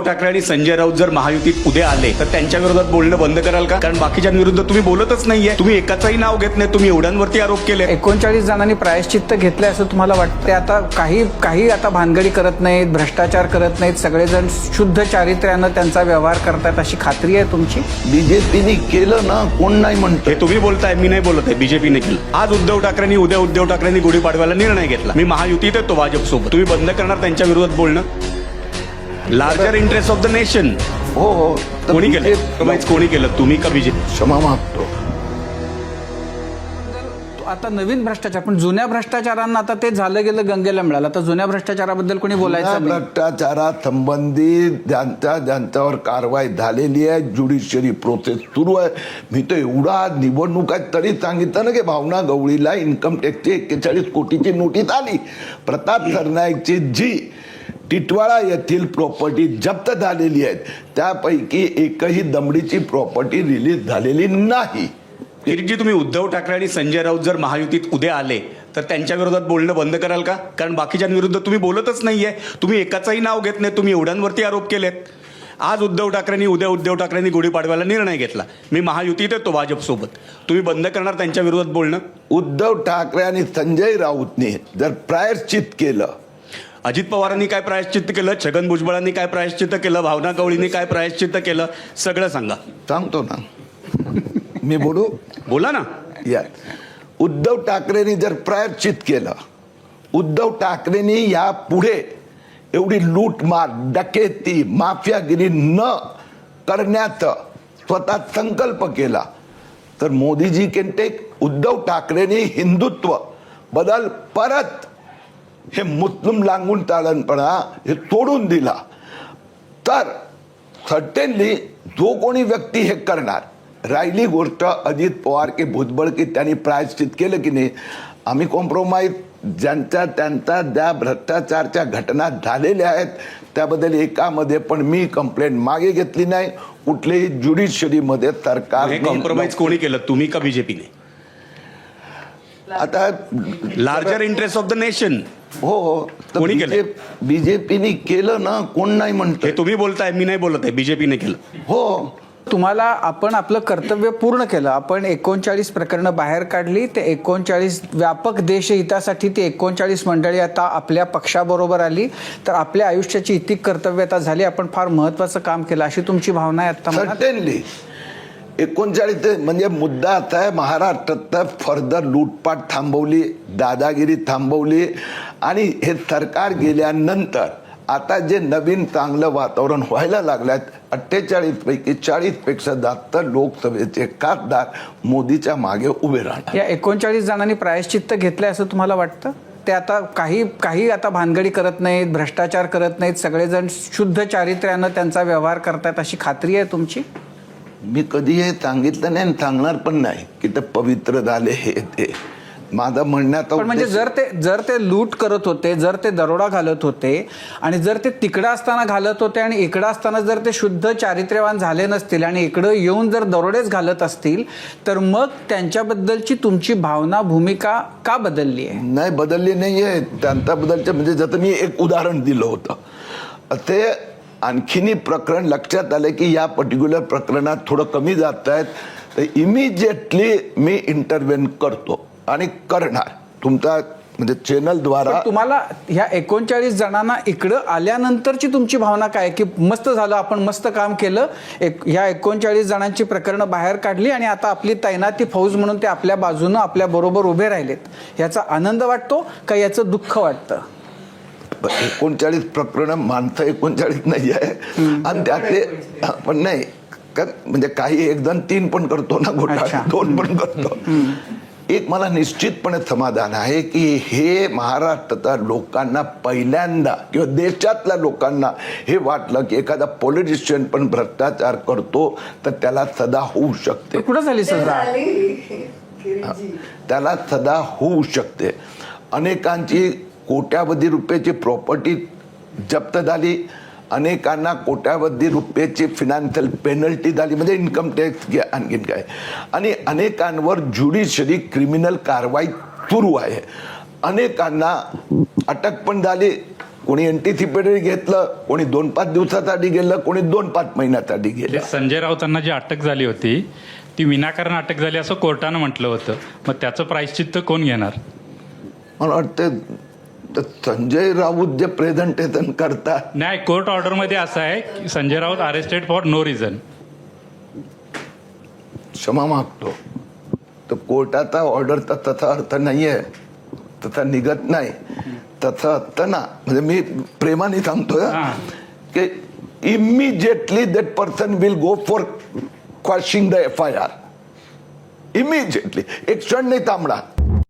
ठाकरे आणि संजय राऊत जर महायुतीत उद्या आले तर त्यांच्या विरोधात बोलणं बंद कराल का? कारण बाकीच्यांविरुद्ध तुम्ही बोलतच नाहीये. तुम्ही एकाचंही नाव घेत नाही तुम्ही एवढ्यांवरती आरोप केले. एकोणचाळीस जणांनी प्रायश्चित्त घेतले असं तुम्हाला वाटतं? आता काही काही आता भानगडी करत नाहीत भ्रष्टाचार करत नाहीत सगळेजण शुद्ध चारित्र्यानं त्यांचा व्यवहार करतात अशी खात्री आहे तुमची? बीजेपीने केलं ना कोण नाही म्हणत. हे तुम्ही बोलताय मी नाही बोलत आहे बीजेपीने केलं. आज उद्धव ठाकरेंनी उद्या उद्धव ठाकरेंनी गुढीपाडव्याला निर्णय घेतला. मी महायुतीत येतो भाजपसोबत. तुम्ही बंद करणार त्यांच्या विरोधात बोलणं? Larger interest of the nation हो हो. तर कोणी केलं? Compromise कोणी केलं? तुम्ही का बीजेपी क्षमा मागतो. आता नवीन भ्रष्टाचार पण जुन्या भ्रष्टाचारांना आता ते झालं गेलं गंगेला मिळालं. आता जुन्या भ्रष्टाचाराबद्दल कोणी बोलायचं नाही. भ्रष्टाचारात संबंधित ज्यांच्या ज्यांच्यावर कारवाई झालेली आहे ज्युडिशियरी प्रोसेस सुरू आहे. मी तर एवढा निवडणूक आहे तरी सांगितलं ना की भावना गवळीला इन्कम टॅक्सची एक्केचाळीस कोटीची नोटीस आली. प्रताप सरनाईकची जी टिटवाळा येथील प्रॉपर्टी जप्त झालेली आहेत. त्यापैकी एकही दमडीची प्रॉपर्टी रिलीज झालेली नाही. किरीटजी तुम्ही उद्धव ठाकरे आणि संजय राऊत जर महायुतीत उद्या आले तर त्यांच्या विरोधात बोलणं बंद कराल का? कारण बाकीच्यांविरुद्ध तुम्ही बोलतच नाहीये. तुम्ही एकाचंही नाव घेत नाही तुम्ही एवढ्यांवरती आरोप केलेत. आज उद्धव ठाकरेंनी उद्या उद्धव ठाकरेंनी गुढीपाडव्याला निर्णय घेतला. मी महायुतीत येतो भाजपसोबत. तुम्ही बंद करणार त्यांच्या विरोधात बोलणं? उद्धव ठाकरे आणि संजय राऊतने जर प्रायश्चित केलं अजित पवारांनी काय प्रायश्चित्त केलं? छगन भुजबळांनी काय प्रायश्चित्त केलं? भावना गवळींनी काय प्रायश्चित्त केलं? सगळं सांगा. सांगतो ना. मी बोलू? बोला ना. या. उद्धव ठाकरेंनी जर प्रायश्चित केलं उद्धव ठाकरेंनी या पुढे एवढी लूटमार डकेती माफियागिरी न करण्याचा स्वतः संकल्प केला तर मोदीजी केन टेक उद्धव ठाकरेंनी हिंदुत्व बदल परत हे मुस्लिम लांगून ताळणपणा हे सोडून दिला. तर सर्टेनली जो कोणी व्यक्ती हे करणार राहिली गोष्ट अजित पवार की भुजबळ की त्यांनी प्रायश्चित केलं की नाही आम्ही कॉम्प्रोमाइज ज्यांच्या त्यांच्या ज्या भ्रष्टाचारच्या घटना झालेल्या आहेत त्याबद्दल एकामध्ये पण मी कंप्लेंट मागे घेतली नाही. कुठल्याही ज्युडिशरीमध्ये सरकार हे कॉम्प्रोमाइज कोणी केलं? तुम्ही का बीजेपीने आता larger interest of the nation हो हो. कोणी केलंय? बीजेपीने केलं ना कोण नाही म्हणत हे तुम्ही बोलताय मी नाही बोलत आहे बीजेपीने केलं. हो. तुम्हाला आपण आपलं कर्तव्य पूर्ण केलं. आपण एकोणचाळीस प्रकरणं बाहेर काढली ते एकोणचाळीस व्यापक देशहितासाठी ती एकोणचाळीस मंडळी आता आपल्या पक्षाबरोबर आली. तर आपल्या आयुष्याची इतकी कर्तव्य आता झाली. आपण फार महत्वाचं काम केलं अशी तुमची भावना आहे आता? सर्टेनली एकोणचाळीस म्हणजे मुद्दा असा आहे महाराष्ट्रात फर्दर लूटपाट थांबवली दादागिरी थांबवली आणि हे सरकार गेल्यानंतर आता जे नवीन चांगलं वातावरण व्हायला लागलं अठ्ठेचाळीस पैकी चाळीसपेक्षा जास्त लोकसभेचे खासदार मोदीच्या मागे उभे राहतात या एकोणचाळीस जणांनी प्रायश्चित्त घेतलं असं तुम्हाला वाटतं? ते आता काही काही आता भानगडी करत नाहीत भ्रष्टाचार करत नाहीत सगळेजण शुद्ध चारित्र्यानं त्यांचा व्यवहार करतात अशी खात्री आहे तुमची? मी कधी हे सांगितलं नाही आणि सांगणार पण नाही की ते पवित्र झाले हे ते. माझा म्हणण्याचा पण म्हणजे जर ते जर ते लूट करत होते जर ते दरोडा घालत होते आणि जर ते तिकडं असताना घालत होते आणि इकडं असताना जर ते शुद्ध चारित्र्यवान झाले नसतील आणि इकडं येऊन जर दरोडेच घालत असतील तर मग त्यांच्याबद्दलची तुमची भावना भूमिका का बदलली आहे? नाही बदलली नाहीये. त्यांचा बदलचे म्हणजे जसं मी एक उदाहरण दिलं होतं. ते आणखीनही प्रकरण लक्षात आलं की या पर्टिक्युलर प्रकरणात थोडं कमी जात आहेत तर इमिजिएटली मी इंटरव्हेन करतो आणि करणार. तुमचा म्हणजे चॅनलद्वारा तुम्हाला ह्या एकोणचाळीस जणांना इकडं आल्यानंतरची तुमची भावना काय? की मस्त झालं आपण मस्त काम केलं एक ह्या एकोणचाळीस जणांची प्रकरणं बाहेर काढली आणि आता आपली तैनाती फौज म्हणून ते आपल्या बाजूनं आपल्या बरोबर उभे राहिलेत. याचा आनंद वाटतो का याचं दुःख वाटतं? एकोणचाळीस प्रकरण माणसं एकोणचाळीस नाही आहे. आणि त्यातले पण नाही का- म्हणजे काही एक जण तीन पण करतो ना. घोटाळे. दोन पण करतो. एक मला निश्चितपणे समाधान आहे की हे महाराष्ट्राच्या लोकांना पहिल्यांदा किंवा देशातल्या लोकांना हे वाटलं की एखादा पॉलिटिशियन पण भ्रष्टाचार करतो तर त्याला सदा होऊ शकते. कुठं झाली सजा? त्याला सदा होऊ शकते. अनेकांची कोट्यावधी रुपयाची प्रॉपर्टी जप्त झाली. अनेकांना कोट्यावधी रुपयाची फिनान्शियल पेनल्टी झाली. म्हणजे इन्कम टॅक्स घ्या आणखीन काय. आणि अनेकांवर ज्युडिशरी क्रिमिनल कारवाई सुरू आहे. अनेकांना अटक पण झाली. कोणी एंटीसिपेटरी घेतलं कोणी दोन पाच दिवसासाठी गेलं कोणी दोन पाच महिन्यासाठी गेलं. संजय राऊतांना जी अटक झाली होती ती विनाकारण अटक झाली असं कोर्टानं म्हटलं होतं. मग त्याचं प्रायश्चित्त कोण घेणार? मला वाटतं तर संजय राऊत जे प्रेझेंटेशन करतात. नाही कोर्ट ऑर्डरमध्ये असं आहे की Sanjay Raut arrested for no reason क्षमा मागतो. तर कोर्टाचा ऑर्डरचा तसा अर्थ नाहीये. तसा निघत नाही. तसा अर्थ ना. म्हणजे मी प्रेमाने सांगतोय. की immediately that person will go for quashing the F I R immediately एक क्षण नाही थांबणार.